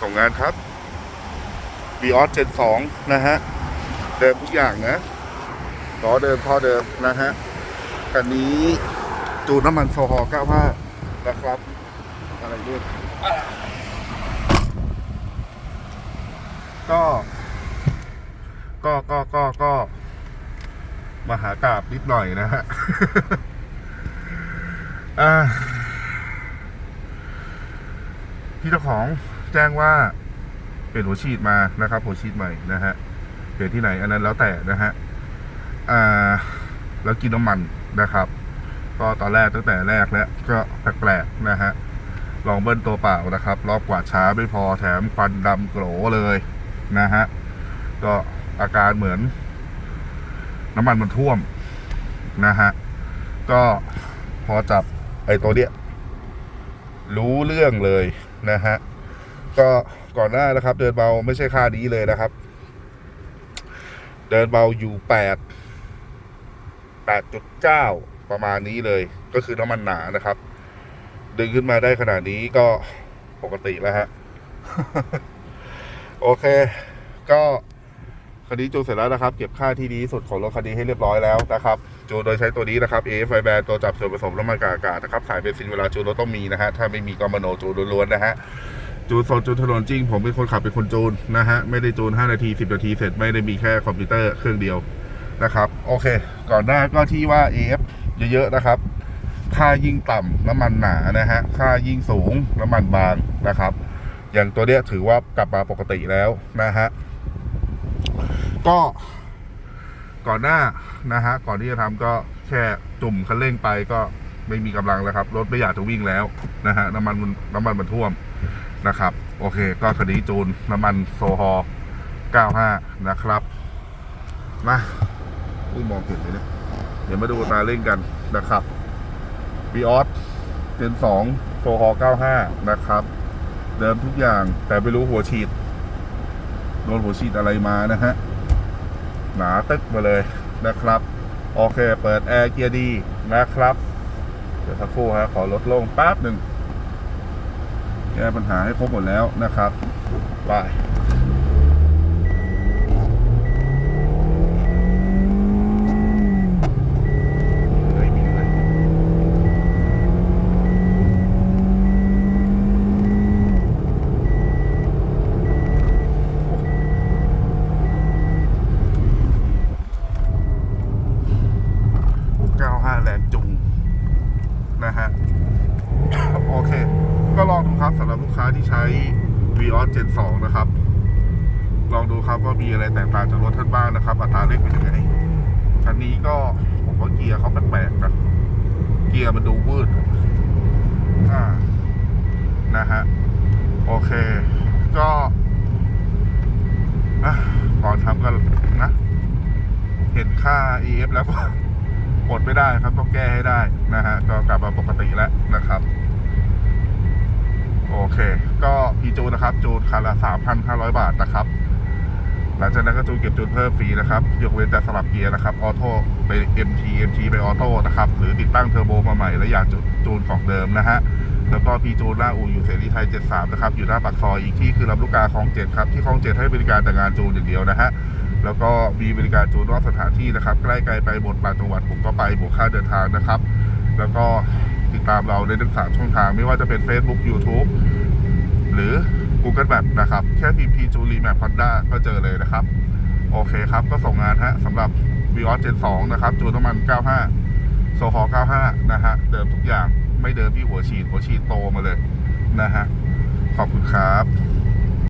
ส่งงานครับ b ีออสเจ็ดสองนะฮะ เดิมทุกอย่างนะล้อเดิมท่อเดิมนะฮะคันนี้จูนน้ำมันโซฮอล์95นะครับ อะไรด้วยก็ ก็ก็ก็ก็มาหากราบนิดหน่อยนะฮะอ่าพี่เจ้าของ แจ้งว่าเปลี่ยนหัวฉีดมานะครับ หัวฉีดใหม่นะฮะเปลี่ยนที่ไหนอันนั้นแล้วแต่นะฮะอ่าแล้วกินน้ำมันนะครับ ก็ตอนแรกตั้งแต่แรกแล้วก็แปลกๆนะฮะลองเบิ้ลตัวเปล่านะครับ รอบกวาดช้าไม่พอแถมควันดำโกรเลยนะฮะก็อาการเหมือน น้ำมันมันท่วมนะฮะก็พอจับไอ้ตัวเนี้ยรู้เรื่องเลยนะฮะ ก็ก่อนหน้านะครับ เดินเบาไม่ใช่ค่านี้เลยนะครับ เดินเบาอยู่แปดแปดจุดเก้าประมาณนี้เลย ก็คือน้ำมันหนานะครับ ดึงขึ้นมาได้ขนาดนี้ก็ปกติแล้วฮะโอเค ก็คันนี้จูเสร็จแล้วนะครับ เก็บค่าที่ดีสุดของรถคันนี้ให้เรียบร้อยแล้วนะครับจูโดยใช้ตัวนี้นะครับ AF i band ตัวจับส่วนผสมน้ำมันกากาศนะครับขายเป็นสินเวลาจูรถต้องมีนะฮะ ถ้าไม่มีก็มโนจูนล้วนๆนะฮะ จูนโซนจูนถนนจริง ผมเป็นคนขับเป็นคนจูนนะฮะ ไม่ได้จูน 5 นาที 10 นาทีเสร็จไม่ได้มีแค่คอมพิวเตอร์เครื่องเดียวนะครับ โอเค ก่อนหน้าก็ที่ว่า AF เยอะๆนะครับ ค่ายิ่งต่ำน้ำมันหนานะฮะ ค่ายิ่งสูงน้ำมันบางนะครับ อย่างตัวเนี้ยถือว่ากลับมาปกติแล้วนะฮะ ก็ก่อนหน้านะฮะ ก่อนที่จะทำก็แค่จุ่มคันเร่งไปก็ไม่มีกำลังแล้วครับ รถไม่อยากจะวิ่งแล้วนะฮะ น้ำมันมันน้ำมันมันท่วม นะครับ โอเค ก็คันนี้จูนน้ำมันโซฮอล์95 นะครับมาอุ้ยมองเห็นไหมเนี่ยเดี๋ยวมาดูตาเล่นกันนะครับบีออสเจน2โซฮอล์95 นะครับ เดิมทุกอย่างแต่ไม่รู้หัวฉีด โดนหัวฉีดอะไรมานะฮะ หนาตึกมาเลยนะครับ โอเค เปิดแอร์เกียร์ดีนะครับ เดี๋ยวสักครู่ฮะขอลดลงแป๊บหนึ่ง แก้ปัญหาให้ครบหมดแล้วนะครับไปเฮ้ยมีเลย95แรงจุงนะฮะ โอเค ก็ลองดูครับสำหรับลูกค้าที่ใช้ v ีออสเจน2นะครับ ลองดูครับว่ามีอะไรแตกต่างจากรถท่านบ้างนะครับ อัตราเร่งเป็นยังไงคันนี้ก็ผมว่าเกียร์เขาแปลกๆนะเกียร์มันดูวืดอ่านะฮะโอเค ก็อะก่อนทำกันนะ เห็นค่า EF แล้วก็อดไม่ได้ครับต้องแก้ให้ได้นะฮะก็กลับมาปกติแล้วนะครับ ก็พีจูนนะครับ จูนคันละ3,500บาทนะครับ หลังจากนั้นก็จูนเก็บจูนเพิ่มฟรีนะครับ ยกเว้นแต่สลับเกียร์นะครับ ออโต้ไป MT MT ไปออโต้นะครับ หรือติดตั้งเทอร์โบมาใหม่แล้วอยากจูนของเดิมนะฮะ แล้วก็พีจูนหน้าอูอยู่เสรีไทย 73 นะครับ อยู่หน้าปากซอยอีกที่คือลำลูกกาคลอง7ครับ ที่คลอง7ให้บริการแต่งานจูนอย่างเดียวนะฮะแล้วก็มีบริการจูนนอกสถานที่นะครับ ใกล้ไกลไปบทบาทจังหวัดผมก็ไปบวกค่าเดินทางนะครับ แล้วก็ติดตามเราในทั้งสามช่องทางไม่ว่าจะเป็น Facebook YouTube รือ Google Map นะครับ แค่พิมพ์ p จูรีแมป Honda ก็เจอเลยนะครับ โอเคครับ ก็ส่งงานฮะสำหรับ v ีออสเจน2นะครับ จูนน้ำมัน 95 โซฮอล์95 นะฮะ เดิมทุกอย่างไม่เดิมที่หัวฉีด หัวฉีดโตมาเลยนะฮะ ขอบคุณครับ